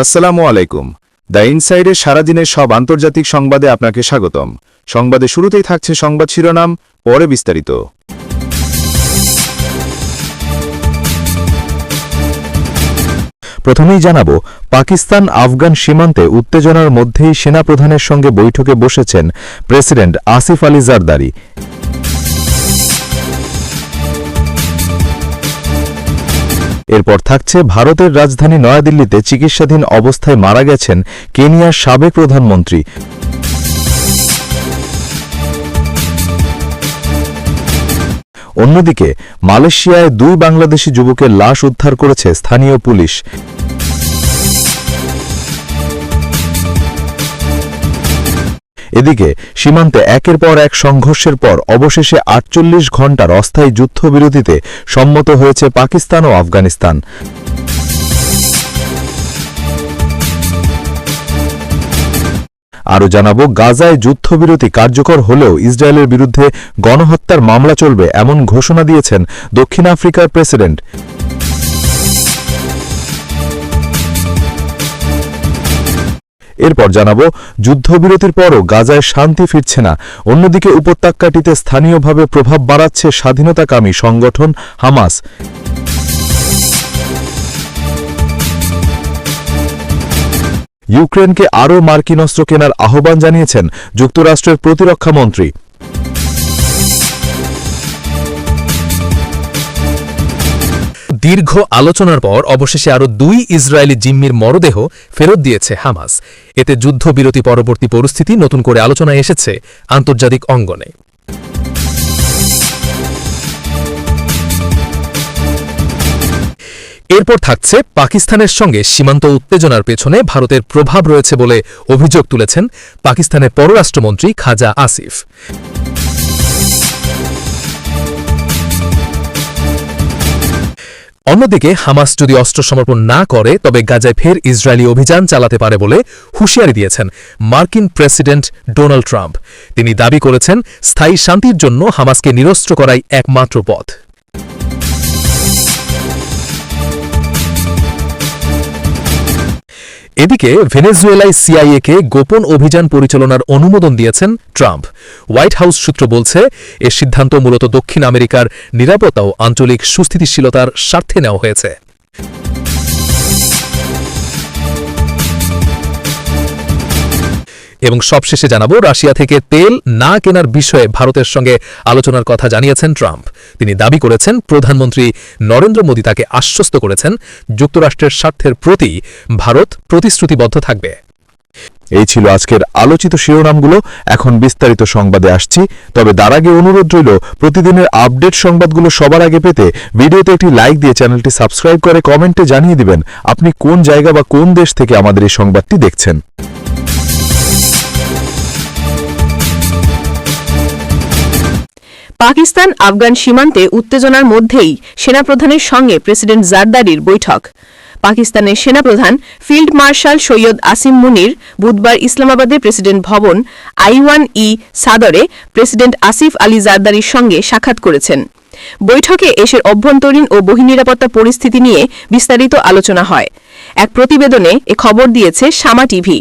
আসসালামু আলাইকুম। দ্য ইনসাইডের সারাদিনের সব আন্তর্জাতিক সংবাদে আপনাকে স্বাগতম। সংবাদে শুরুতেই থাকছে সংবাদ শিরোনাম, পরে বিস্তারিত। প্রথমেই জানাব, পাকিস্তান আফগান সীমান্তে উত্তেজনার মধ্যেই সেনাপ্রধানের সঙ্গে বৈঠকে বসেছেন প্রেসিডেন্ট আসিফ আলী জারদারি। এরপর থাকছে ভারতের রাজধানী নয়াদিল্লিতে চিকিৎসাধীন অবস্থায় মারা গেছেন কেনিয়ার সাবেক প্রধানমন্ত্রী। অন্যদিকে, মালয়েশিয়ায় দুই বাংলাদেশি যুবকের লাশ উদ্ধার করেছে স্থানীয় পুলিশ। এদিকে, সীমান্তে একের পর এক সংঘর্ষের পর অবশেষে আটচল্লিশ ঘণ্টার অস্থায়ী যুদ্ধবিরতিতে সম্মত হয়েছে পাকিস্তান ও আফগানিস্তান। আরও জানাব, গাজায় যুদ্ধবিরতি কার্যকর হলেও ইসরায়েলের বিরুদ্ধে গণহত্যার মামলা চলবে এমন ঘোষণা দিয়েছেন দক্ষিণ আফ্রিকার প্রেসিডেন্ট। এরপর জানাব, যুদ্ধবিরতির পরও গাজায় শান্তি ফিরছে না। অন্যদিকে উপত্যকাটিতে স্থানীয়ভাবে প্রভাব বাড়াচ্ছে স্বাধীনতাকামী সংগঠন হামাস। ইউক্রেনকে আরও মার্কিন অস্ত্র কেনার আহ্বান জানিয়েছেন যুক্তরাষ্ট্রের প্রতিরক্ষামন্ত্রী দীর্ঘ আলোচনার পর অবশেষে আরও দুই ইসরায়েলি জিম্মির মরদেহ ফেরত দিয়েছে হামাস। এতে যুদ্ধবিরতি পরবর্তী পরিস্থিতি নতুন করে আলোচনায় এসেছে আন্তর্জাতিক অঙ্গনে। এরপর থাকছে পাকিস্তানের সঙ্গে সীমান্ত উত্তেজনার পেছনে ভারতের প্রভাব রয়েছে বলে অভিযোগ তুলেছেন পাকিস্তানের পররাষ্ট্রমন্ত্রী খাজা আসিফ। অন্যদিকে হামাস যদি অস্ত্র সমর্পণ না করে, তবে গাজায় ফের ইসরায়েলি অভিযান চালাতে পারে বলে হুঁশিয়ারি দিয়েছেন মার্কিন প্রেসিডেন্ট ডোনাল্ড ট্রাম্প। তিনি দাবি করেছেন, স্থায়ী শান্তির জন্য হামাসকে নিরস্ত্র করাই একমাত্র পথ। এদিকে ভেনেজুয়েলায় সিআইএকে গোপন অভিযান পরিচালনার অনুমোদন দিয়েছেন ট্রাম্প। হোয়াইট হাউস সূত্র বলছে, এ সিদ্ধান্ত মূলত দক্ষিণ আমেরিকার নিরাপত্তা ও আঞ্চলিক সুস্থিতিশীলতার স্বার্থে নেওয়া হয়েছে। এবং সবশেষে জানাব, রাশিয়া থেকে তেল না কেনার বিষয়ে ভারতের সঙ্গে আলোচনার কথা জানিয়েছেন ট্রাম্প। তিনি দাবি করেছেন, প্রধানমন্ত্রী নরেন্দ্র মোদী তাকে আশ্বস্ত করেছেন, যুক্তরাষ্ট্রের স্বার্থের প্রতি ভারত প্রতিশ্রুতিবদ্ধ থাকবে। এই ছিল আজকের আলোচিত শিরোনামগুলো। এখন বিস্তারিত সংবাদে আসছি। তবে তার আগে অনুরোধ রইল, প্রতিদিনের আপডেট সংবাদগুলো সবার আগে পেতে ভিডিওতে একটি লাইক দিয়ে চ্যানেলটি সাবস্ক্রাইব করে কমেন্টে জানিয়ে দিবেন, আপনি কোন জায়গা বা কোন দেশ থেকে আমাদের এই সংবাদটি দেখছেন। পাকিস্তান, আফগান সীমান্তে উত্তেজনার মধ্যেই সেনাপ্রধানের সঙ্গে প্রেসিডেন্ট জারদারির বৈঠক। পাকিস্তানের সেনাপ্রধান ফিল্ড মার্শাল সৈয়দ আসিম মুনির বুধবার ইসলামাবাদে প্রেসিডেন্ট ভবন আইওয়ান ই সাদরে প্রেসিডেন্ট আসিফ আলী জারদারির সঙ্গে সাক্ষাৎ করেছেন। বৈঠকে এসের অভ্যন্তরীণ ও বহিনিরাপত্তা পরিস্থিতি নিয়ে বিস্তারিত আলোচনা হয়। এক প্রতিবেদনে এ খবর দিয়েছে শামা টিভি।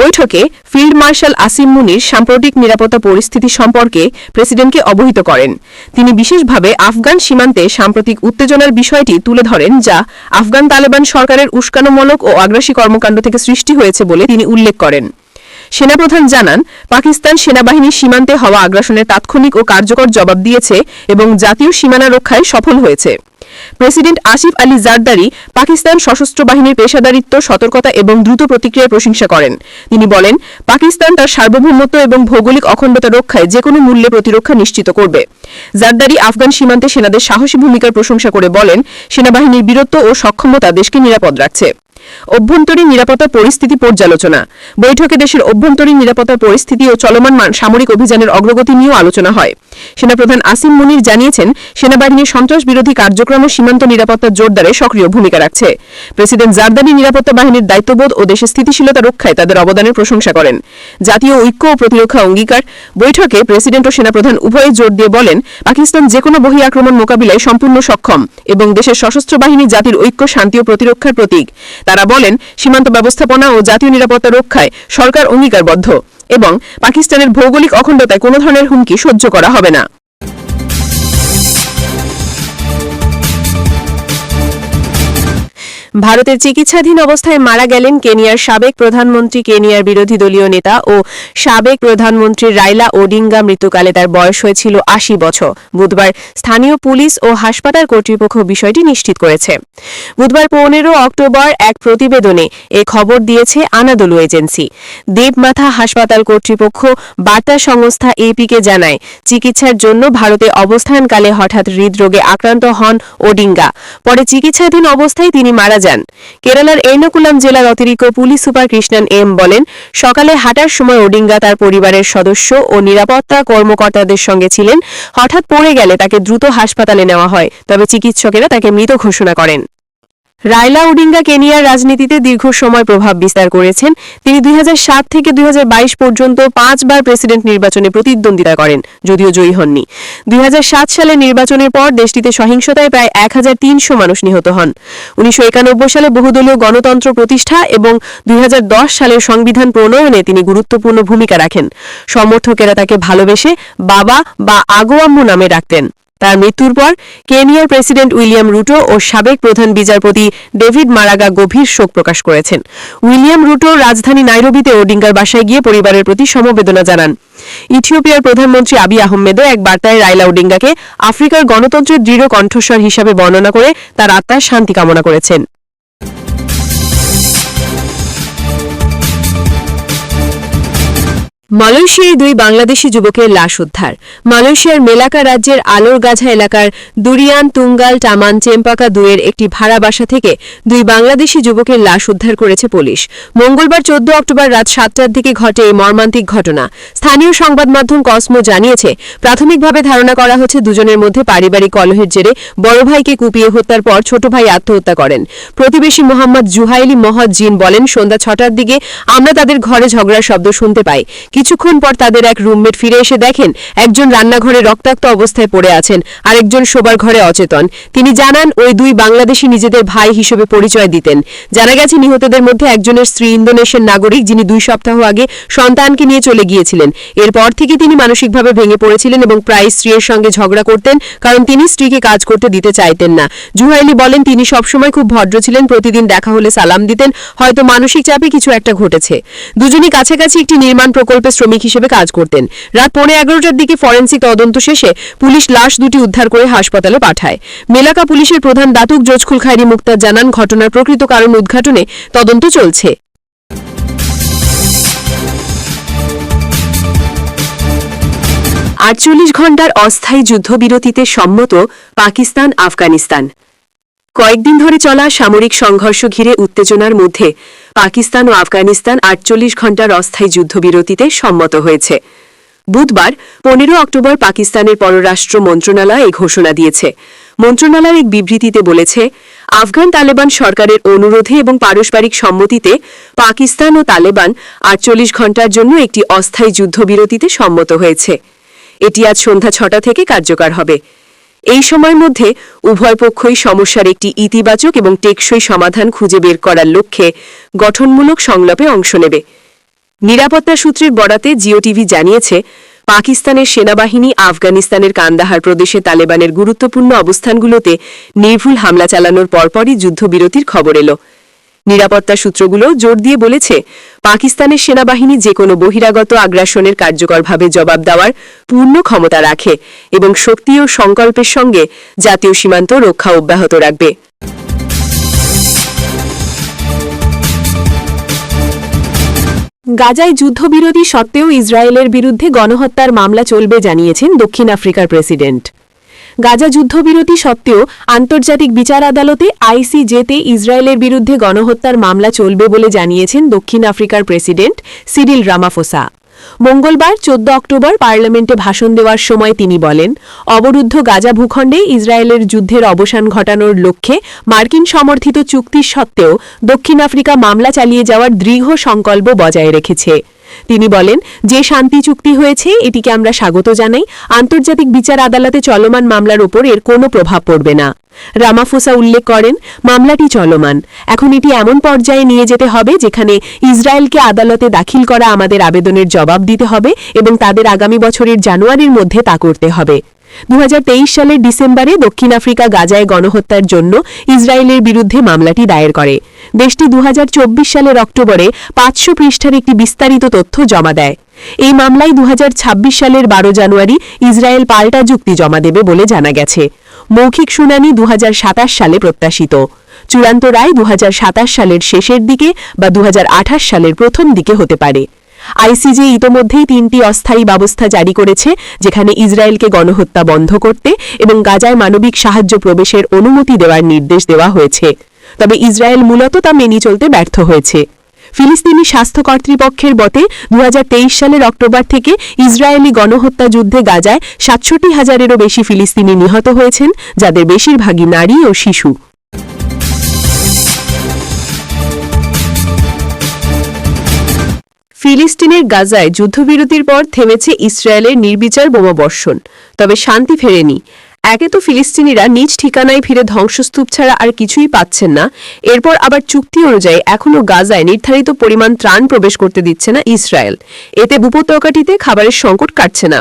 বৈঠকে ফিল্ড মার্শাল আসিম মুনির সাম্প্রতিক নিরাপত্তা পরিস্থিতি সম্পর্কে প্রেসিডেন্টকে অবহিত করেন। তিনি বিশেষভাবে আফগান সীমান্তে সাম্প্রতিক উত্তেজনার বিষয়টি তুলে ধরেন, যা আফগান তালেবান সরকারের উস্কানোমূলক ও আগ্রাসী কর্মকাণ্ড থেকে সৃষ্টি হয়েছে বলে তিনি উল্লেখ করেন। সেনাপ্রধান জানান, পাকিস্তান সেনাবাহিনী সীমান্তে হওয়া আগ্রাসনের তাৎক্ষণিক ও কার্যকর জবাব দিয়েছে এবং জাতীয় সীমানা রক্ষায় সফল হয়েছে। প্রেসিডেন্ট আসিফ আলী জারদারি পাকিস্তান সশস্ত্র বাহিনীর পেশাদারিত্ব, সতর্কতা এবং দ্রুত প্রতিক্রিয়ার প্রশংসা করেন। তিনি বলেন, পাকিস্তান তার সার্বভৌমত্ব এবং ভৌগোলিক অখণ্ডতা রক্ষায় যে কোনো মূল্যে প্রতিরক্ষা নিশ্চিত করবে। জারদারি আফগান সীমান্তে সেনাদের সাহসী ভূমিকার প্রশংসা করে বলেন, সেনাবাহিনীর বীরত্ব ও সক্ষমতা দেশকে নিরাপদ রাখছে। অভ্যন্তরীণ নিরাপত্তা পরিস্থিতি পর্যালোচনা। বৈঠকে দেশের অভ্যন্তরীণ নিরাপত্তা পরিস্থিতি ও চলমান সামরিক অভিযানের অগ্রগতি নিয়েও আলোচনা হয়। সেনাপ্রধান আসিম মুনির জানিয়েছেন, সেনাবাহিনীর সন্ত্রাস বিরোধী কার্যক্রম ও সীমান্ত নিরাপত্তা জোরদারে সক্রিয় ভূমিকা রাখছে। প্রেসিডেন্ট জারদারি নিরাপত্তা বাহিনীর দায়িত্ববোধ ও দেশের স্থিতিশীলতা রক্ষায় তাদের অবদানের প্রশংসা করেন। জাতীয় ঐক্য ও প্রতিরক্ষা অঙ্গীকার বৈঠকে প্রেসিডেন্ট ও সেনাপ্রধান উভয়ে জোর দিয়ে বলেন, পাকিস্তান যে কোনো বহি আক্রমণ মোকাবিলায় সম্পূর্ণ সক্ষম এবং দেশের সশস্ত্র বাহিনী জাতির ঐক্য, শান্তি ও প্রতিরক্ষার প্রতীক। তারা বলেন, সীমান্ত ব্যবস্থাপনা ও জাতীয় নিরাপত্তা রক্ষায় সরকার অঙ্গীকারবদ্ধ এবং পাকিস্তানের ভৌগোলিক অখণ্ডতায় কোনো ধরনের হুমকি সহ্য করা হবে না। ভারতের চিকিৎসাধীন অবস্থায় মারা গেলেন কেনিয়ার সাবেক প্রধানমন্ত্রী, কেনিয়ার বিরোধী দলীয় নেতা ও সাবেক প্রধানমন্ত্রী রাইলা ওডিঙ্গা মৃত্যুকালে তার বয়স হয়েছিল আশি বছর। বুধবার স্থানীয় পুলিশ ও হাসপাতাল কর্তৃপক্ষ বিষয়টি নিশ্চিত করেছে। বুধবার পনেরো অক্টোবর এক প্রতিবেদনে এ খবর দিয়েছে আনাদলু এজেন্সি। দেবমাথা হাসপাতাল কর্তৃপক্ষ বার্তা সংস্থা এপিকে জানায়, চিকিৎসার জন্য ভারতে অবস্থানকালে হঠাৎ হৃদরোগে আক্রান্ত হন ওডিঙ্গা। পরে চিকিৎসাধীন অবস্থায় তিনি মারা যান। কেরালার এর্নাকুলাম জেলার অতিরিক্ত পুলিশ সুপার কৃষ্ণন এম বলেন, সকালে হাঁটার সময় ওডিঙ্গা তার পরিবারের সদস্য ও নিরাপত্তা কর্মকর্তাদের সঙ্গে ছিলেন। হঠাৎ পড়ে গেলে তাকে দ্রুত হাসপাতালে নেওয়া হয়, তবে চিকিৎসকেরা তাকে মৃত ঘোষণা করেন। রাইলা উডিঙ্গা কেনিয়ার রাজনীতিতে দীর্ঘ সময় প্রভাব বিস্তার করেছেন। তিনি দুই হাজার সাত থেকে দুই হাজার বাইশ পর্যন্ত পাঁচবার প্রেসিডেন্ট নির্বাচনে প্রতিদ্বন্দ্বিতা করেন, যদিও জয়ী হননি। দুই হাজার সাত সালে নির্বাচনের পর দেশটিতে সহিংসতায় প্রায় এক হাজার তিনশো মানুষ নিহত হন। উনিশশো একানব্বই সালে বহুদলীয় গণতন্ত্র প্রতিষ্ঠা এবং দুই হাজার দশ সালের সংবিধান প্রণয়নে তিনি গুরুত্বপূর্ণ ভূমিকা রাখেন। সমর্থকেরা তাকে ভালোবেসে বাবা বা আগোয়াম্মু নামে ডাকতেন। তার মৃত্যুর পর কেনিয়ার প্রেসিডেন্ট উইলিয়াম রুটো ও সাবেক প্রধান বিচারপতি ডেভিড মারাগা গভীর শোক প্রকাশ করেছেন। উইলিয়াম রুটো রাজধানী নাইরোবিতে ওডিঙ্গার বাসায় গিয়ে পরিবারের প্রতি সমবেদনা জানান। ইথিওপিয়ার প্রধানমন্ত্রী আবি আহমেদও এক বার্তায় রাইলা ওডিঙ্গাকে আফ্রিকার গণতন্ত্রের দৃঢ় কণ্ঠস্বর হিসাবে বর্ণনা করে তার আত্মার শান্তি কামনা করেছেন। মালয়েশিয়ায় দুই বাংলাদেশি যুবকের লাশ উদ্ধার। মালয়েশিয়ার মেলাকা রাজ্যের আলোরগাঝা এলাকার দুরিয়ান তুঙ্গাল টামান চেম্পাকা দুয়ের একটি ভাড়া বাসা থেকে দুই বাংলাদেশি যুবকের লাশ উদ্ধার করেছে পুলিশ। মঙ্গলবার চোদ্দ অক্টোবর রাত সাতটার দিকে ঘটে এই মর্মান্তিক ঘটনা। স্থানীয় সংবাদ মাধ্যম কসমো জানিয়েছে, প্রাথমিকভাবে ধারণা করা হচ্ছে দুজনের মধ্যে পারিবারিক কলহের জেরে বড় ভাইকে কুপিয়ে হত্যার পর ছোট ভাই আত্মহত্যা করেন। প্রতিবেশী মোহাম্মদ জুহাইলি মহদ জিন বলেন, সন্ধ্যা ছটার দিকে আমরা তাদের ঘরে ঝগড়ার শব্দ শুনতে পাই। কিছুক্ষণ পর তাদের এক রুমমেট ফিরে এসে দেখেন একজন রান্নাঘরে রক্তাক্ত অবস্থায় পড়ে আছেন, আরেকজন শোবার ঘরে অচেতন। তিনি জানান, ওই দুই বাংলাদেশি নিজেদের ভাই হিসেবে পরিচয় দিতেন। জানা গেছে, নিহতদের মধ্যে একজনের স্ত্রী ইন্দোনেশিয়ান নাগরিক, যিনি দুই সপ্তাহ আগে সন্তানকে নিয়ে চলে গিয়েছিলেন। এরপর থেকে তিনি মানসিকভাবে ভেঙে পড়েছিলেন এবং প্রায় স্ত্রীর সঙ্গে ঝগড়া করতেন, কারণ তিনি স্ত্রীকে কাজ করতে দিতে চাইতেন না। জুহাইলি বলেন, তিনি সবসময় খুব ভদ্র ছিলেন, প্রতিদিন দেখা হলে সালাম দিতেন। হয়তো মানসিক চাপে কিছু একটা ঘটেছে। দুজনই কাছাকাছি একটি নির্মাণ প্রকল্পে শ্রমিক হিসেবে কাজ করতেন। রাত পৌনে এগারোটার দিকে ফরেন্সিক তদন্ত শেষে পুলিশ লাশ দুটি উদ্ধার করে হাসপাতালে পাঠায়। মেলাকা পুলিশের প্রধান দাতুক জজখুল খাইরি মুক্তার জানান, ঘটনার প্রকৃত কারণ উদ্ঘাটনে তদন্ত চলছে। আটচল্লিশ ঘণ্টার অস্থায়ী যুদ্ধবিরতিতে সম্মত পাকিস্তান আফগানিস্তান কয়েকদিন ধরে চলা সামরিক সংঘর্ষ ঘিরে উত্তেজনার মধ্যে পাকিস্তান ও আফগানিস্তান আটচল্লিশ ঘণ্টার অস্থায়ী যুদ্ধবিরতিতে সম্মত হয়েছে। বুধবার পনেরো অক্টোবর পাকিস্তানের পররাষ্ট্র মন্ত্রণালয় এই ঘোষণা দিয়েছে। মন্ত্রণালয় এক বিবৃতিতে বলেছে, আফগান তালেবান সরকারের অনুরোধে এবং পারস্পরিক সম্মতিতে পাকিস্তান ও তালেবান আটচল্লিশ ঘণ্টার জন্য একটি অস্থায়ী যুদ্ধবিরতিতে সম্মত হয়েছে। এটি আজ সন্ধ্যা ছটা থেকে কার্যকর হবে। এই সময়ের মধ্যে উভয় পক্ষই সমস্যার একটি ইতিবাচক এবং টেকসই সমাধান খুঁজে বের করার লক্ষ্যে গঠনমূলক সংলাপে অংশ নেবে। নিরাপত্তা সূত্রের বরাতে জিও টিভি জানিয়েছে, পাকিস্তানের সেনাবাহিনী আফগানিস্তানের কান্দাহার প্রদেশে তালেবানের গুরুত্বপূর্ণ অবস্থানগুলোতে নির্ভুল হামলা চালানোর পরপরই যুদ্ধবিরতির খবর এলো। নিরাপত্তা সূত্রগুলো জোর দিয়ে বলেছে, পাকিস্তানের সেনাবাহিনী যে কোনো বহিরাগত আগ্রাসনের কার্যকরভাবে জবাব দেওয়ার পূর্ণ ক্ষমতা রাখে এবং শক্তি ও সংকল্পের সঙ্গে জাতীয় সীমান্ত রক্ষা অব্যাহত রাখবে। গাজায় যুদ্ধবিরোধী সত্ত্বেও ইসরায়েলের বিরুদ্ধে গণহত্যার মামলা চলবে জানিয়েছেন দক্ষিণ আফ্রিকার প্রেসিডেন্ট। গাজা যুদ্ধবিরতি সত্ত্বেও আন্তর্জাতিক বিচার আদালতে আইসিজেতে ইসরায়েলের বিরুদ্ধে গণহত্যার মামলা চলবে বলে জানিয়েছেন দক্ষিণ আফ্রিকার প্রেসিডেন্ট সিরিল রামাফোসা। মঙ্গলবার চোদ্দ অক্টোবর পার্লামেন্টে ভাষণ দেওয়ার সময় তিনি বলেন, অবরুদ্ধ গাজা ভূখণ্ডে ইসরায়েলের যুদ্ধের অবসান ঘটানোর লক্ষ্যে মার্কিন সমর্থিত চুক্তির সত্ত্বেও দক্ষিণ আফ্রিকা মামলা চালিয়ে যাওয়ার দৃঢ় সংকল্প বজায় রেখেছে। তিনি বলেন, যে শান্তি চুক্তি হয়েছে, এটিকে আমরা স্বাগত জানাই। আন্তর্জাতিক বিচার আদালতে চলমান মামলার ওপর এর কোনো প্রভাব পড়বে না। রামাফোসা উল্লেখ করেন, মামলাটি চলমান। এখন এটি এমন পর্যায়ে নিয়ে যেতে হবে, যেখানে ইসরায়েলকে আদালতে দাখিল করা আমাদের আবেদনের জবাব দিতে হবে এবং তাদের আগামী বছরের জানুয়ারির মধ্যে তা করতে হবে। দু সালের ডিসেম্বরে দক্ষিণ আফ্রিকা গাজায় গণহত্যার জন্য ইসরায়েলের বিরুদ্ধে মামলাটি দায়ের করে। দেশটি দু হাজার চব্বিশ সালের অক্টোবরে পাঁচশো পৃষ্ঠার একটি বিস্তারিত তথ্য জমা দেয়। এই মামলায় দুহাজার ছাব্বিশ সালের বারো জানুয়ারি ইসরায়েল পাল্টা যুক্তি জমা দেবে বলে জানা গেছে। মৌখিক শুনানি দু হাজার সাতাশ সালে প্রত্যাশিত। চূড়ান্ত রায় দু হাজার সাতাশ সালের শেষের দিকে বা দুহাজার আঠাশ সালের প্রথম দিকে হতে পারে। আইসিজে ইতোমধ্যেই তিনটি অস্থায়ী ব্যবস্থা জারি করেছে, যেখানে ইসরায়েলকে গণহত্যা বন্ধ করতে এবং গাজায় মানবিক সাহায্য প্রবেশের অনুমতি দেওয়ার নির্দেশ দেওয়া হয়েছে। তবে ইসরায়েল মূলত তা মেনে চলতে ব্যর্থ হয়েছে। ফিলিস্তিনি স্বাস্থ্য কর্তৃপক্ষের মতে দু সালের অক্টোবর থেকে ইসরায়েলি গণহত্যা যুদ্ধে গাজায় সাতষট্টি হাজারেরও বেশি ফিলিস্তিনি নিহত হয়েছেন, যাদের বেশিরভাগই নারী ও শিশু। ফিলিস্তিনের গাজায় যুদ্ধবিরতির পর থেমেছে ইসরায়েলের নির্বিচার বোমাবর্ষণ। তবে শান্তি ফেরেনি। একে তো ফিলিস্তিনিরা নিজ ঠিকানায় ফিরে ধ্বংসস্তূপ ছাড়া আর কিছুই পাচ্ছেন না। এরপর আবার চুক্তি অনুযায়ী এখনও গাজায় নির্ধারিত পরিমাণ ত্রাণ প্রবেশ করতে দিচ্ছে না ইসরায়েল। এতে উপত্যকাটিতে খাবারের সংকট কাটছে না।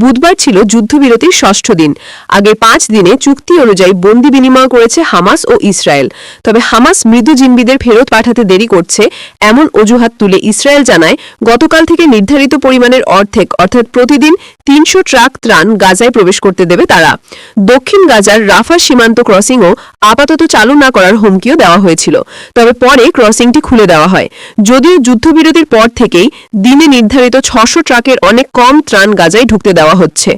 বুধবার ছিল যুদ্ধবিরতির ষষ্ঠ দিন। আগে পাঁচ দিনে চুক্তি অনুযায়ী বন্দি বিনিময় করেছে হামাস ও ইসরায়েল। তবে হামাস মৃদু জিম্বিদের ফেরত পাঠাতে দেরি করছে এমন অজুহাত তুলে ইসরায়েল জানায়, গতকাল থেকে নির্ধারিত পরিমাণের অর্ধেক অর্থাৎ প্রতিদিন তিনশো ট্রাক ত্রাণ গাজায় প্রবেশ করতে দেবে তারা। দক্ষিণ গাজার রাফা সীমান্ত ক্রসিংও আপাতত চালু না করার হুমকিও দেওয়া হয়েছিল। তবে পরে ক্রসিংটি খুলে দেওয়া হয়। যদিও যুদ্ধবিরতির পর থেকেই দিনে নির্ধারিত ছশো ট্রাকের অনেক কম ত্রাণ গাজায় ঢুকতে দেওয়া হচ্ছে।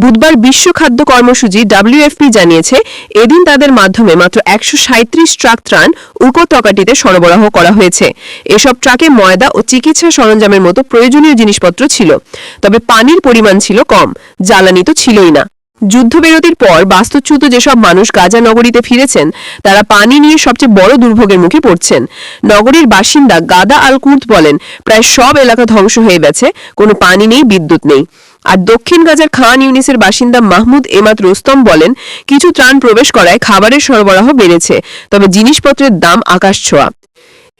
বুধবার বিশ্ব খাদ্য কর্মসূচি ডাব্লিউএফপি জানিয়েছে, এদিন তাদের মাধ্যমে মাত্র একশো সাঁইত্রিশ ট্রাক ত্রাণ উপত্যকাটিতে সরবরাহ করা হয়েছে। এসব ট্রাকে ময়দা ও চিকিৎসা সরঞ্জামের মতো প্রয়োজনীয় জিনিসপত্র ছিল। তবে পানির পরিমাণ ছিল কম, জ্বালানি তো ছিলই না। যুদ্ধবিরতির পর বাস্তুচ্যুত যেসব মানুষ গাজা নগরীতে ফিরেছেন, তারা পানি নিয়ে সবচেয়ে বড় দুর্ভোগের মুখে পড়ছেন। নগরীর বাসিন্দা গাদা আল কুর্ত বলেন, প্রায় সব এলাকা ধ্বংস হয়ে গেছে, কোনো পানি নেই, বিদ্যুৎ নেই। আর দক্ষিণ গাজার খান ইউনিসের বাসিন্দা মাহমুদ এমাত রোস্তম বলেন, কিছু ত্রাণ প্রবেশ করায় খাবারের সরবরাহ বেড়েছে, তবে জিনিসপত্রের দাম আকাশ ছোঁয়া।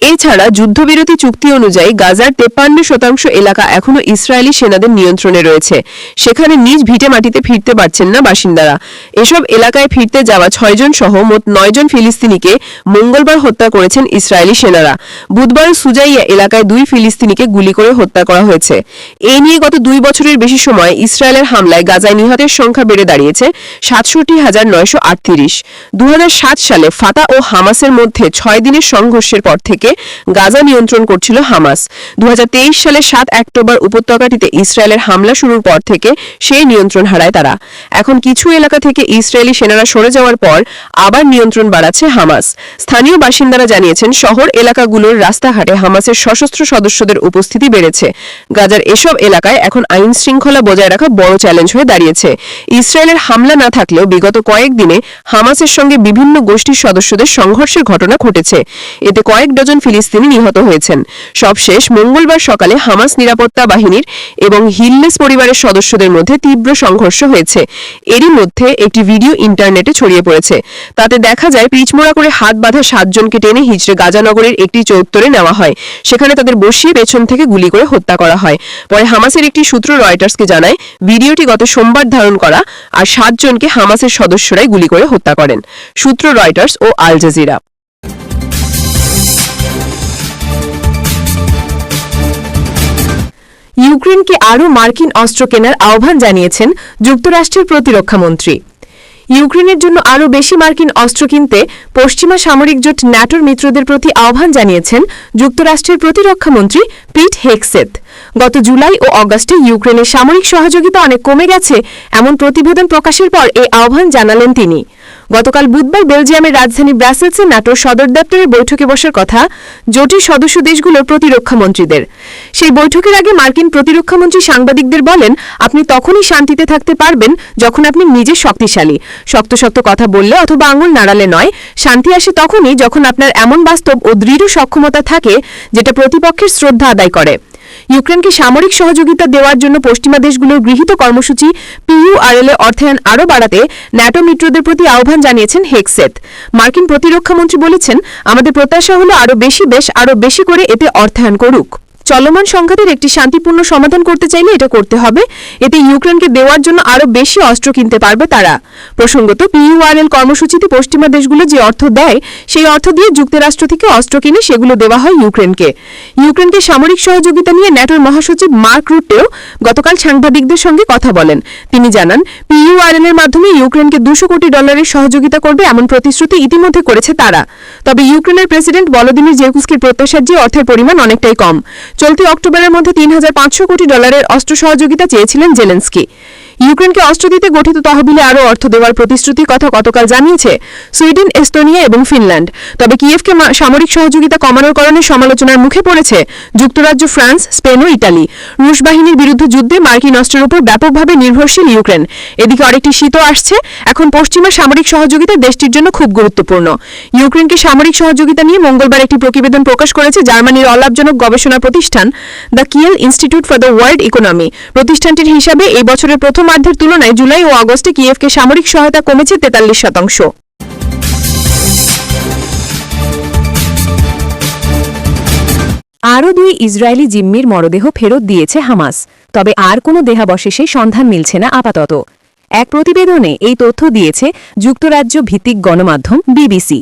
এছাড়া যুদ্ধবিরতি চুক্তি অনুযায়ী গাজার তেপ্পান্ন শতাংশ এলাকা এখনও ইসরায়েলি সেনাদের নিয়ন্ত্রণে রয়েছে। সেখানে নিজ ভিটে মাটিতে ফিরতে পারছেন না বাসিন্দারা। এসব এলাকায় ফিরতে যাওয়া ছয়জন সহ মোট নয়জন ফিলিস্তিনিকে মঙ্গলবার হত্যা করেছেন ইসরায়েলি সেনারা। বুধবার সুজাইয়া এলাকায় দুই ফিলিস্তিনিকে গুলি করে হত্যা করা হয়েছে। এ নিয়ে গত দুই বছরের বেশি সময় ইসরায়েলের হামলায় গাজায় নিহতের সংখ্যা বেড়ে দাঁড়িয়েছে সাতষট্টি হাজার নয়শো আটত্রিশ। দু সালে ফাতা ও হামাসের মধ্যে ছয় দিনের সংঘর্ষের পর থেকে গাজা নিয়ন্ত্রণ করছিল হামাস। দু সালের সাত অক্টোবর উপত্যকাটিতে ইসরায়েলের হামলা শুরুর পর থেকে সেই নিয়ন্ত্রণ হারায় তারা। এখন কিছু এলাকা থেকে ইসরায়েলি সেনারা সরে যাওয়ার পর আবার নিয়ন্ত্রণ বাড়াচ্ছে হামাস। স্থানীয় বাসিন্দারা জানিয়েছেন, শহর এলাকাগুলোর রাস্তাঘাটে হামাসের সশস্ত্র সদস্যদের উপস্থিতি বেড়েছে। গাজার এসব এলাকায় এখন আইন শৃঙ্খলা বজায় রাখা বড় চ্যালেঞ্জ হয়ে দাঁড়িয়েছে। ইসরায়েলের হামলা না থাকলেও বিগত কয়েকদিনে হামাসের সঙ্গে বিভিন্ন গোষ্ঠীর সদস্যদের সংঘর্ষের ঘটনা ঘটেছে। এতে কয়েক ডজন ফিলিস্তিনি নিহত হয়েছেন। সবশেষ মঙ্গলবার সকালে হামাস নিরাপত্তা বাহিনীর এবং হিল্লেস পরিবারের সদস্যদের মধ্যে তীব্র সংঘর্ষ হয়েছে। এরই মধ্যে একটি ভিডিও ইন্টারনেটে ছড়িয়ে পড়েছে। তাতে দেখা যায়, পিচমোড়া করে হাত বাঁধা সাতজনকে টেনে হিজড়ে গাজানগরের একটি চৌত্তরে নেওয়া হয়। সেখানে তাদের বসিয়ে পেছন থেকে গুলি করে হত্যা করা হয়। পরে হামাসের একটি সূত্র রয়টার্সকে জানায়, ভিডিওটি গত সোমবার ধারণ করা আর সাতজনকে হামাসের সদস্যরাই গুলি করে হত্যা করেন। সূত্র রয়টার্স ও আল জাজিরা। ইউক্রেনকে আরও মার্কিন অস্ত্র কেনার আহ্বান জানিয়েছেন যুক্তরাষ্ট্রের প্রতিরক্ষামন্ত্রী ইউক্রেনের জন্য আরও বেশি মার্কিন অস্ত্র কিনতে পশ্চিমা সামরিক জোট ন্যাটোর মিত্রদের প্রতি আহ্বান জানিয়েছেন যুক্তরাষ্ট্রের প্রতিরক্ষামন্ত্রী পিট হেকসেথ গত জুলাই ও অগস্টে ইউক্রেনের সামরিক সহযোগিতা অনেক কমে গেছে, এমন প্রতিবেদন প্রকাশের পর এই আহ্বান জানালেন তিনি। গতকাল বুধবার বেলজিয়ামের রাজধানী ব্রাসেলসে নাটোর সদর দপ্তরের বৈঠকে বসার কথা জোটের সদস্য দেশগুলোর প্রতিরক্ষা মন্ত্রীদের। সেই বৈঠকের আগে মার্কিন প্রতিরক্ষামন্ত্রী সাংবাদিকদের বলেন, আপনি তখনই শান্তিতে থাকতে পারবেন যখন আপনি নিজে শক্তিশালী। শক্ত শক্ত কথা বললে অথবা আঙুল নাড়ালে নয়, শান্তি আসে তখনই যখন আপনার এমন বাস্তব ও দৃঢ় সক্ষমতা থাকে যেটা প্রতিপক্ষের শ্রদ্ধা আদায় করে। ইউক্রেনকে সামরিক সহযোগিতা দেওয়ার জন্য পশ্চিমা দেশগুলোর গৃহীত কর্মসূচি পিইউআরএল অর্থায়ন আরও বাড়াতে ন্যাটো মিত্রদের প্রতি আহ্বান জানিয়েছেন হেকসেত মার্কিন প্রতিরক্ষামন্ত্রী বলেছেন, আমাদের প্রত্যাশা হলো আরও বেশি দেশ আরও বেশি করে এতে অর্থায়ন করুক। চলমান সংঘাতের একটি শান্তিপূর্ণ সমাধান করতে চাইলে এটা করতে হবে। এতে ইউক্রেনকে দেওয়ার জন্য আরও বেশি অস্ত্র কিনতে পারবে তারা। প্রসঙ্গত, পিইউআরএল কর্মসূচিতে পশ্চিমা দেশগুলো যে অর্থ দেয়, সেই অর্থ দিয়ে যুক্তরাষ্ট্র থেকে অস্ত্র কিনে সেগুলো দেওয়া হয় ইউক্রেনকে। ইউক্রেনকে সামরিক সহযোগিতা নিয়ে ন্যাটোর মহাসচিব মার্ক রুটেও গতকাল সাংবাদিকদের সঙ্গে কথা বলেন। তিনি জানান পিইউআরএল এর মাধ্যমে ইউক্রেনকে দুশো কোটি ডলারের সহযোগিতা করবে এমন প্রতিশ্রুতি ইতিমধ্যে করেছে তারা। তবে ইউক্রেনের প্রেসিডেন্ট ভলোদিমির জেলকুস্কির প্রত্যাশার যে অর্থের পরিমাণ অনেকটাই কম। চলতি অক্টোবরের মধ্যে তিন হাজার পাঁচশো কোটি ডলারের অস্ত্র সহযোগিতা চেয়েছিলেন জেলেন্সকি। ইউক্রেনকে অস্ত্র দিতে গঠিত তহবিলে আরও অর্থ দেওয়ার প্রতিশ্রুতির কথা গতকাল জানিয়েছে সুইডেন, এস্তোনিয়া এবং ফিনল্যান্ড। তবে কিয়েভকে সামরিক সহযোগিতা কমানোর কারণে সমালোচনার মুখে পড়েছে যুক্তরাজ্য, ফ্রান্স, স্পেন ও ইটালি রুশ বাহিনীর বিরুদ্ধে যুদ্ধে মার্কিন অস্ত্রের উপর ব্যাপকভাবে নির্ভরশীল ইউক্রেন। এদিকে আরেকটি শীতও আসছে। এখন পশ্চিমা সামরিক সহযোগিতা দেশটির জন্য খুব গুরুত্বপূর্ণ। ইউক্রেনকে সামরিক সহযোগিতা নিয়ে মঙ্গলবার একটি প্রতিবেদন প্রকাশ করেছে জার্মানির অলাভজনক গবেষণা প্রতিষ্ঠান the Kiel Institute for the World Economy. প্রতিষ্ঠানটির হিসাবে এই বছরের প্রথমার্ধের তুলনায় জুলাই ও আগস্টে কিয়েভকে সামরিক সহায়তা কমেছে তেতাল্লিশ শতাংশ। আরও দুই ইসরায়েলি জিম্মির মরদেহ ফেরত দিয়েছে হামাস, তবে আর কোনো দেহাবশেষে সন্ধান মিলছে না আপাতত। এক প্রতিবেদনে এই তথ্য দিয়েছে যুক্তরাজ্য ভিত্তিক গণমাধ্যম বিবিসি।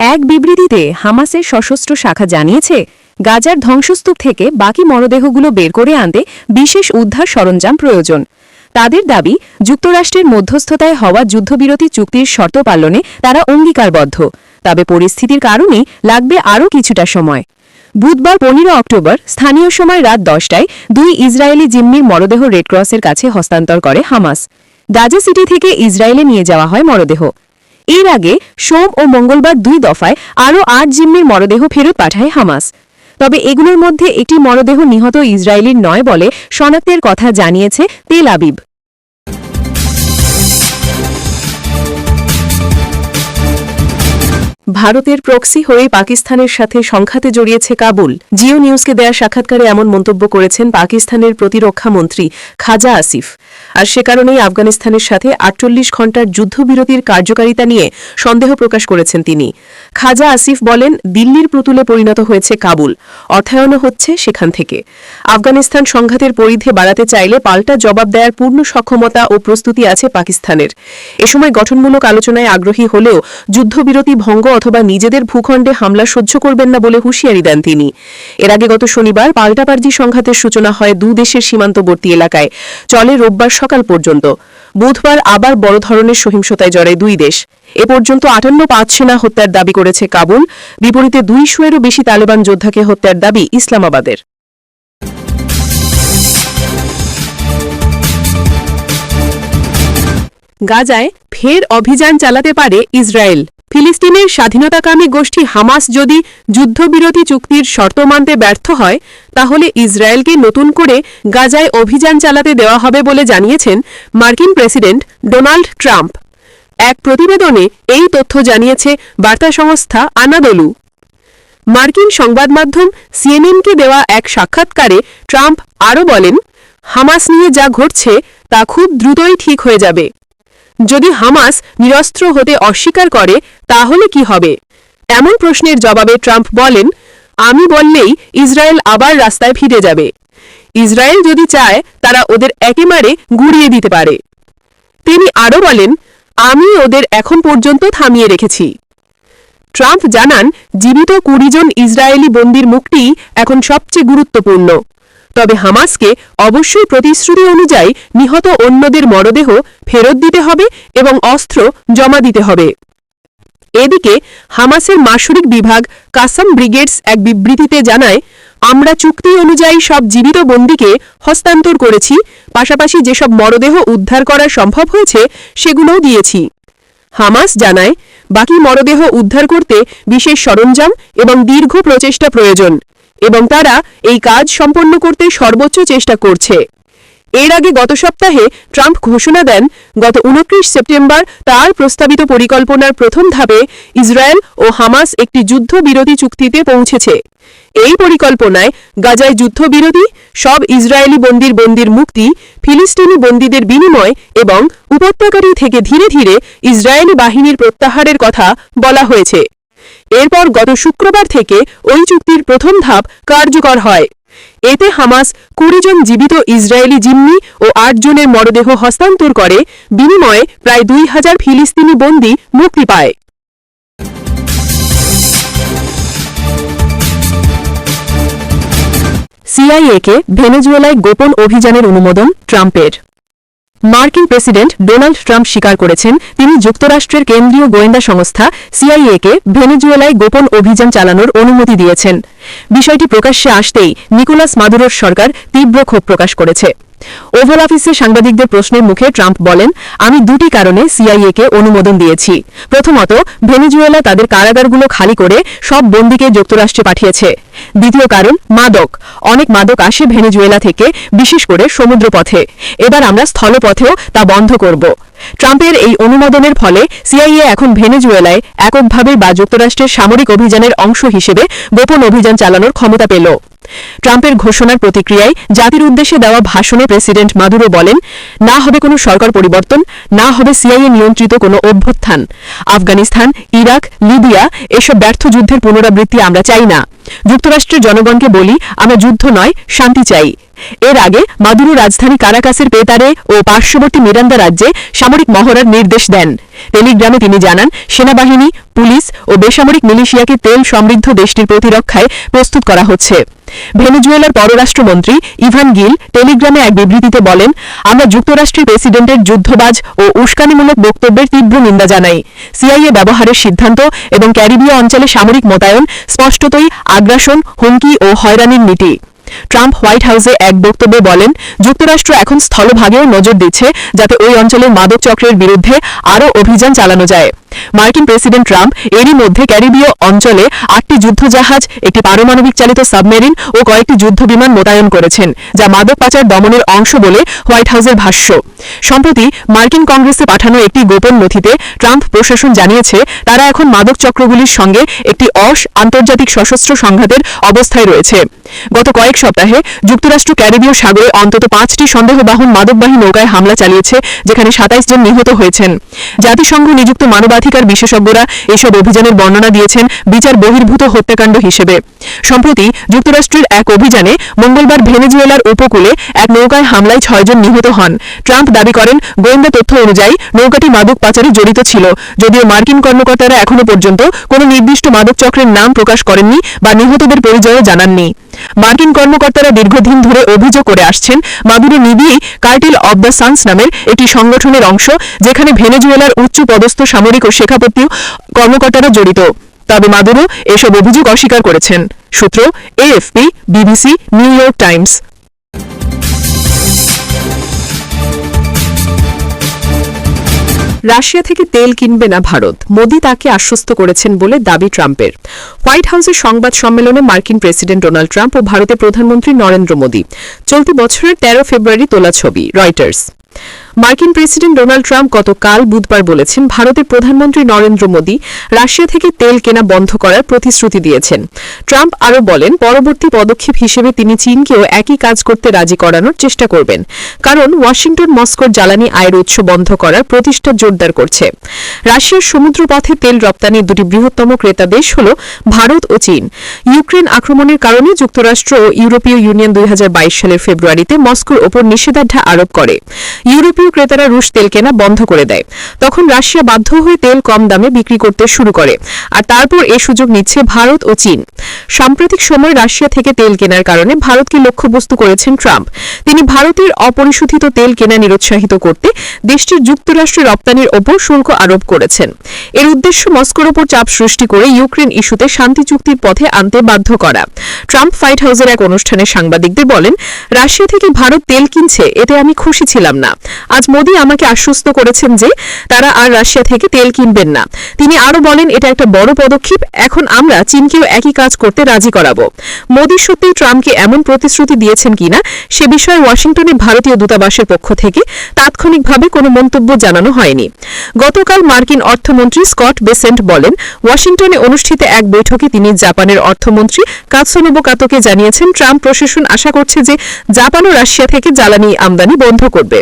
এক বিবৃতিতে হামাসের সশস্ত্র শাখা জানিয়েছে, গাজার ধ্বংসস্তূপ থেকে বাকি মরদেহগুলো বের করে আনতে বিশেষ উদ্ধার সরঞ্জাম প্রয়োজন। তাদের দাবি, যুক্তরাষ্ট্রের মধ্যস্থতায় হওয়া যুদ্ধবিরতি চুক্তির শর্ত পালনে তারা অঙ্গীকারবদ্ধ। তবে পরিস্থিতির কারণেই লাগবে আরও কিছুটা সময়। বুধবার পনেরো অক্টোবর, স্থানীয় সময় রাত দশটায় দুই ইসরায়েলি জিম্মির মরদেহ রেডক্রসের কাছে হস্তান্তর করে হামাস। গাজা সিটি থেকে ইসরায়েলে নিয়ে যাওয়া হয় মরদেহ। এর আগে সোম ও মঙ্গলবার দুই দফায় আরও আট জিম্মির মরদেহ ফেরত পাঠায় হামাস। তবে এগুলোর মধ্যে একটি মরদেহ নিহত ইসরায়েলির নয় বলে শনাক্তের কথা জানিয়েছে তেল আবিব। ভারতের প্রক্সি হয়ে পাকিস্তানের সাথে সংঘাতে জড়িয়েছে কাবুল। জিও নিউজকে দেয়া সাক্ষাৎকারে এমন মন্তব্য করেছেন পাকিস্তানের প্রতিরক্ষা মন্ত্রী খাজা আসিফ। আর সে কারণেই আফগানিস্তানের সাথে আটচল্লিশ ঘণ্টার যুদ্ধবিরতির কার্যকারিতা নিয়ে সন্দেহ প্রকাশ করেছেন তিনি। খাজা আসিফ বলেন, দিল্লির পুতুলে পরিণত হয়েছে কাবুল। অর্থায়নও হচ্ছে সেখান থেকে। আফগানিস্তান সংঘাতের পরিধি বাড়াতে চাইলে পাল্টা জবাব দেওয়ার পূর্ণ সক্ষমতা ও প্রস্তুতি আছে পাকিস্তানের। এ সময় গঠনমূলক আলোচনায় আগ্রহী হলেও যুদ্ধবিরতি ভঙ্গ অথবা নিজেদের ভূখণ্ডে হামলা সহ্য করবেন না বলে হুঁশিয়ারি দেন তিনি। এর আগে গত শনিবার পাল্টাপাল্টি সংঘাতের সূচনা হয় দু দেশের সীমান্তবর্তী এলাকায়। চলে রোববার সকাল পর্যন্ত। বুধবার আবার বড় ধরনের সহিংসতায় জড়ায় দুই দেশ। এ পর্যন্ত আটান্ন পাঁচ সেনা হত্যার দাবি করেছে কাবুল। বিপরীতে দুইশোয়েরও বেশি তালেবান যোদ্ধাকে হত্যার দাবি ইসলামাবাদের। গাজায় ফের অভিযান চালাতে পারে ইসরায়েল। ফিলিস্তিনের স্বাধীনতাকামী গোষ্ঠী হামাস যদি যুদ্ধবিরতি চুক্তির শর্ত মানতে ব্যর্থ হয়, তাহলে ইসরায়েলকে নতুন করে গাজায় অভিযান চালাতে দেওয়া হবে বলে জানিয়েছেন মার্কিন প্রেসিডেন্ট ডোনাল্ড ট্রাম্প। এক প্রতিবেদনে এই তথ্য জানিয়েছে বার্তা সংস্থা আনাদলু। মার্কিন সংবাদ মাধ্যম সিএনএনকে দেওয়া এক সাক্ষাৎকারে ট্রাম্প আরও বলেন, হামাস নিয়ে যা ঘটছে তা খুব দ্রুতই ঠিক হয়ে যাবে। যদি হামাস নিরস্ত্র হতে অস্বীকার করে, তাহলে কি হবে? এমন প্রশ্নের জবাবে ট্রাম্প বলেন, আমি বললেই ইসরায়েল আবার রাস্তায় ফিরে যাবে। ইসরায়েল যদি চায়, তারা ওদের একেবারে গুড়িয়ে দিতে পারে। তিনি আরও বলেন, আমি ওদের এখন পর্যন্ত থামিয়ে রেখেছি। ট্রাম্প জানান, জীবিত কুড়ি জন ইসরায়েলি বন্দির মুক্তিই এখন সবচেয়ে গুরুত্বপূর্ণ। তবে হামাসকে অবশ্যই প্রতিশ্রুতি অনুযায়ী নিহত অন্যদের মরদেহ ফেরত দিতে হবে এবং অস্ত্র জমা দিতে হবে। এদিকে, হামাসের মাসুরিক বিভাগ কাসাম ব্রিগেডস এক বিবৃতিতে জানায়, আমরা চুক্তি অনুযায়ী সব জীবিত বন্দীকে হস্তান্তর করেছি, পাশাপাশি যেসব মরদেহ উদ্ধার করা সম্ভব হয়েছে, সেগুলোও দিয়েছি। হামাস জানায়, বাকি মরদেহ উদ্ধার করতে বিশেষ সরঞ্জাম এবং দীর্ঘ প্রচেষ্টা প্রয়োজন। এবং তারা এই কাজ সম্পন্ন করতে সর্বোচ্চ চেষ্টা করছে। এর আগে গত সপ্তাহে ট্রাম্প ঘোষণা দেন, গত উনত্রিশ সেপ্টেম্বর তার প্রস্তাবিত পরিকল্পনার প্রথম ধাপে ইসরায়েল ও হামাস একটি যুদ্ধবিরতি চুক্তিতে পৌঁছেছে। এই পরিকল্পনায় গাজায় যুদ্ধবিরতি, সব ইসরায়েলি বন্দির বন্দির মুক্তি, ফিলিস্তিনি বন্দীদের বিনিময় এবং উপত্যকাটি থেকে ধীরে ধীরে ইসরায়েলি বাহিনীর প্রত্যাহারের কথা বলা হয়েছে। এরপর গত শুক্রবার থেকে ওই চুক্তির প্রথম ধাপ কার্যকর হয়। এতে হামাস কুড়ি জন জীবিত ইসরায়েলি জিম্মি ও আট জনের মরদেহ হস্তান্তর করে, বিনিময়ে প্রায় দুই হাজার ফিলিস্তিনি বন্দী মুক্তি পায়। সিআইএকে ভেনেজুয়েলায় গোপন অভিযানের অনুমোদন, ট্রাম্পের। মার্কিন প্রেসিডেন্ট ডোনাল্ড ট্রাম্প স্বীকার করেছেন, তিনি যুক্তরাষ্ট্রের কেন্দ্রীয় গোয়েন্দা সংস্থা সিআইএকে ভেনেজুয়েলায় গোপন অভিযান চালানোর অনুমতি দিয়েছেন। বিষয়টি প্রকাশ্যে আসতেই নিকোলাস মাদুরোর সরকার তীব্র ক্ষোভ প্রকাশ করেছে। ওভাল অফিসে সাংবাদিকদের প্রশ্নের মুখে ট্রাম্প বলেন, আমি দুটি কারণে সিআইএকে অনুমোদন দিয়েছি। প্রথমত, ভেনেজুয়েলা তাদের কারাগারগুলো খালি করে সব বন্দীকে যুক্তরাষ্ট্রে পাঠিয়েছে। দ্বিতীয় কারণ, মাদক। অনেক মাদক আসে ভেনেজুয়েলা থেকে, বিশেষ করে সমুদ্রপথে। এবার আমরা স্থলপথেও তা বন্ধ করব। ট্রাম্পের এই অনুমোদনের ফলে সিআইএ এখন ভেনেজুয়েলায় এককভাবে বা যুক্তরাষ্ট্রের সামরিক অভিযানের অংশ হিসেবে গোপন অভিযান চালানোর ক্ষমতা পেল। ট্রাম্পের ঘোষণার প্রতিক্রিয়ায় জাতির উদ্দেশ্যে দেওয়া ভাষণে প্রেসিডেন্ট মাদুরো বলেন, না হবে কোনো সরকার পরিবর্তন, না হবে সিআইএ নিয়ন্ত্রিত কোনো অভ্যুত্থান। আফগানিস্তান, ইরাক, লিবিয়া এসব ব্যর্থ যুদ্ধের পুনরাবৃত্তি আমরা চাই না। যুক্তরাষ্ট্রের জনগণকে বলি, আমরা যুদ্ধ নয়, শান্তি চাই। এর আগে মাদুরো রাজধানী কারাকাসের পেতারে ও পার্শ্ববর্তী মিরান্দা রাজ্যে সামরিক মহড়ার নির্দেশ দেন। টেলিগ্রামে তিনি জানান, সেনাবাহিনী, পুলিশ ও বেসামরিক মিলিশিয়াকে তেল সমৃদ্ধ দেশটির প্রতিরক্ষায় প্রস্তুত করা হচ্ছে। ভেনেজুয়েলার পররাষ্ট্রমন্ত্রী ইভান গিল টেলিগ্রামে এক বিবৃতিতে বলেন, আমরা যুক্তরাষ্ট্রের প্রেসিডেন্টের যুদ্ধবাজ ও উস্কানিমূলক বক্তব্যের তীব্র নিন্দা জানাই। সিআইএ ব্যবহারের সিদ্ধান্ত এবং ক্যারিবীয় অঞ্চলে সামরিক মোতায়েন স্পষ্টতই আগ্রাসন, হুমকি ও হয়রানির নীতি। ট্রাম্প হোয়াইট হাউসে এক বক্তব্যে বলেন, যুক্তরাষ্ট্র এখন স্থলভাগেও নজর দিচ্ছে যাতে ওই অঞ্চলের মাদক চক্রের বিরুদ্ধে আরও অভিযান চালানো যায়। মার্কিন প্রেসিডেন্ট ট্রাম্প এরই মধ্যে ক্যারিবীয় অঞ্চলে আটটি যুদ্ধজাহাজ, একটি পারমাণবিক চালিত সাবমেরিন ও কয়েকটি যুদ্ধবিমান মোতায়েন করেছেন, যা মাদক পাচার দমনের অংশ বলে হোয়াইট হাউসের ভাষ্য। সম্প্রতি মার্কিন কংগ্রেসে পাঠানো একটি গোপন নথিতে ট্রাম্প প্রশাসন জানিয়েছে, তারা এখন মাদক চক্রগুলির সঙ্গে একটি অস আন্তর্জাতিক সশস্ত্র সংঘাতের অবস্থায় রয়েছে। গত কয়েক সপ্তাহে যুক্তরাষ্ট্র ক্যারিবীয় সাগরে অন্তত পাঁচটি সন্দেহবাহন মাদকবাহী নৌকায় হামলা চালিয়েছে, যেখানে সাতাইশ জন নিহত হয়েছেন। জাতিসংঘ নিযুক্ত মানবাধিকার বিশেষজ্ঞরা এসব অভিযানের বর্ণনা দিয়েছেন বিচার বহির্ভূত হত্যাকাণ্ড হিসেবে। সম্প্রতি যুক্তরাষ্ট্রের এক অভিযানে মঙ্গলবার ভেনেজুয়েলার উপকূলে এক নৌকায় হামলায় ছয়জন নিহত হন। ট্রাম্প দাবি করেন, গোয়েন্দা তথ্য অনুযায়ী নৌকাটি মাদক পাচারে জড়িত ছিল। যদিও মার্কিন কর্মকর্তারা এখনও পর্যন্ত কোনো নির্দিষ্ট মাদক চক্রের নাম প্রকাশ করেননি বা নিহতদের পরিচয়ও জানাননি। মার্কিন কর্মকর্তারা দীর্ঘদিন ধরে অভিযোগ করে আসছেন মাদুরো নিবিয়ে কার্টেল অব দ্য সানস নামের একটি সংগঠনের অংশ, যেখানে ভেনেজুয়েলার উচ্চ পদস্থ সামরিক ও শেখাপত্তি কর্মকর্তারা জড়িত। তবে মাদুরো এসব অভিযোগ অস্বীকার করেছেন। সূত্র, AFP, BBC, New York Times. Russia থেকে তেল কিনবে না ভারত। মোদী তাকে আশ্বস্ত করেছেন বলে দাবি ট্রাম্পের। হোয়াইট হাউসের সংবাদ সম্মেলনে মার্কিন প্রেসিডেন্ট ডোনাল্ড ট্রাম্প ও ভারতের প্রধানমন্ত্রী নরেন্দ্র মোদী। চলতি বছরের তেরো ফেব্রুয়ারি তোলা ছবি, রয়টার্স। মার্কিন প্রেসিডেন্ট ডোনাল্ড ট্রাম্প গতকাল বুধবার বলেছেন ভারতের প্রধানমন্ত্রী নরেন্দ্র মোদি রাশিয়া থেকে তেল কেনা বন্ধ করার প্রতিশ্রুতি দিয়েছেন। ট্রাম্প আরও বলেন, পরবর্তী পদক্ষেপ হিসেবে তিনি চীনকেও একই কাজ করতে রাজি করানোর চেষ্টা করবেন, কারণ ওয়াশিংটন, মস্কোর জ্বালানি আয়ের উৎস বন্ধ করার প্রতিষ্ঠা জোরদার করছে। রাশিয়ার সমুদ্রপথে তেল রপ্তানির দুটি বৃহত্তম ক্রেতা দেশ হল ভারত ও চীন। ইউক্রেন আক্রমণের কারণে যুক্তরাষ্ট্র ও ইউরোপীয় ইউনিয়ন দুই হাজার বাইশ সালের ফেব্রুয়ারিতে মস্কোর ওপর নিষেধাজ্ঞা আরোপ করে। ইউরোপীয় ক্রেতারা রুশ তেল কেনা বন্ধ করে দেয়। তখন রাশিয়া বাধ্য হয়ে তেল কম দামে বিক্রি করতে শুরু করে আর তারপর এ সুযোগ নিচ্ছে ভারত ও চীন। সাম্প্রতিক সময় রাশিয়া থেকে তেল কেনার কারণে ভারতকে লক্ষ্যবস্তু করেছেন ট্রাম্প? তিনি ভারতের অপরিশোধিত তেল কেনা নিরুৎসাহিত করতে দেশটির যুক্তরাষ্ট্রে রপ্তানির ওপর শুল্ক আরোপ করেছেন। এর উদ্দেশ্য মস্কোর ওপর চাপ সৃষ্টি করে ইউক্রেন ইস্যুতে শান্তি চুক্তির পথে আনতে বাধ্য করা। ট্রাম্প হোয়াইট হাউসের এক অনুষ্ঠানে সাংবাদিকদের বলেন, রাশিয়া থেকে ভারত তেল কিনছে, এতে আমি খুশি ছিলাম না। আজ মোদি আমাকে আশ্বস্ত করেছেন যে তারা আর রাশিয়া থেকে তেল কিনবেন না। তিনি আরও বলেন, এটা একটা বড় পদক্ষেপ। এখন আমরা চীনকেও একই কাজ করতে রাজি করাবো। মোদি সত্যি ট্রাম্পকে এমন প্রতিশ্রুতি দিয়েছেন কিনা, সে বিষয়ে ওয়াশিংটনে ভারতীয় দূতাবাসের পক্ষ থেকে তাৎক্ষণিকভাবে কোনো মন্তব্য জানানো হয়নি। গতকাল মার্কিন অর্থমন্ত্রী স্কট বেসেন্ট বলেন, ওয়াশিংটনে অনুষ্ঠিত এক বৈঠকে তিনি জাপানের অর্থমন্ত্রী কাতসুনোবু কাতোকে জানিয়েছেন, ট্রাম্প প্রশাসন আশা করছে যে জাপান ও রাশিয়া থেকে জ্বালানি আমদানি বন্ধ করবে।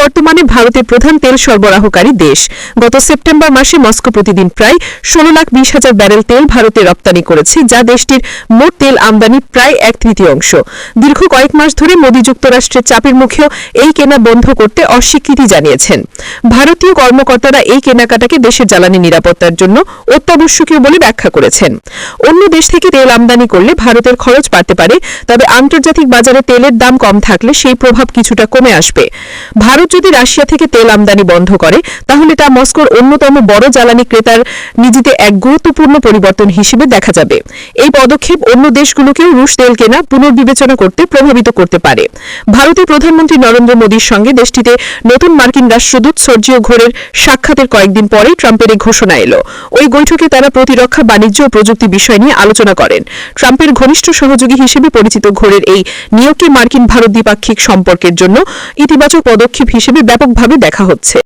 বর্তমানে ভারতের প্রধান তেল সরবরাহকারী দেশ। গত সেপ্টেম্বর মাসে মস্কো প্রতিদিন প্রায় ষোলো লাখ বিশ হাজার ব্যারেল তেল ভারতে রপ্তানি করেছে, যা দেশটির মোট তেল আমদানি প্রায় এক তৃতীয়াংশ দীর্ঘ কয়েক মাস ধরে মোদী যুক্তরাষ্ট্রের চাপের মুখেও এই কেনা বন্ধ করতে অস্বীকৃতি জানিয়েছেন। ভারতীয় কর্মকর্তারা এই কেনাকাটাকে দেশের জ্বালানি নিরাপত্তার জন্য অত্যাবশ্যকীয় বলে ব্যাখ্যা করেছেন। অন্য দেশ থেকে তেল আমদানি করলে ভারতের খরচ বাড়তে পারে, তবে আন্তর্জাতিক বাজারে তেলের দাম কম থাকলে সেই প্রভাব কিছুটা কমে আসবে। ভারত যদি রাশিয়া থেকে তেল আমদানি বন্ধ করে, তাহলে তা মস্কোর অন্যতম বড় জ্বালানি ক্রেতার নিজেতে এক গুরুত্বপূর্ণ পরিবর্তন হিসেবে দেখা যাবে। এই পদক্ষেপ অন্য দেশগুলোকেও রুশ তেল কেনা পুনর্বিবেচনা করতে প্রভাবিত করতে পারে। ভারতের প্রধানমন্ত্রী নরেন্দ্র মোদীর সঙ্গে দেশটিতে নতুন মার্কিন রাষ্ট্রদূত সর্জিও ঘোরের সাক্ষাতের কয়েকদিন পরেই ট্রাম্পের এই ঘোষণা এলো। ওই বৈঠকে তারা প্রতিরক্ষা, বাণিজ্য ও প্রযুক্তি বিষয় নিয়ে আলোচনা করেন। ট্রাম্পের ঘনিষ্ঠ সহযোগী হিসেবে পরিচিত ঘোরের এই নিয়োগকে মার্কিন ভারত দ্বিপাক্ষিক সম্পর্কের জন্য ইতিবাচক পদক্ষেপ হিসেবে ব্যাপকভাবে দেখা হচ্ছে।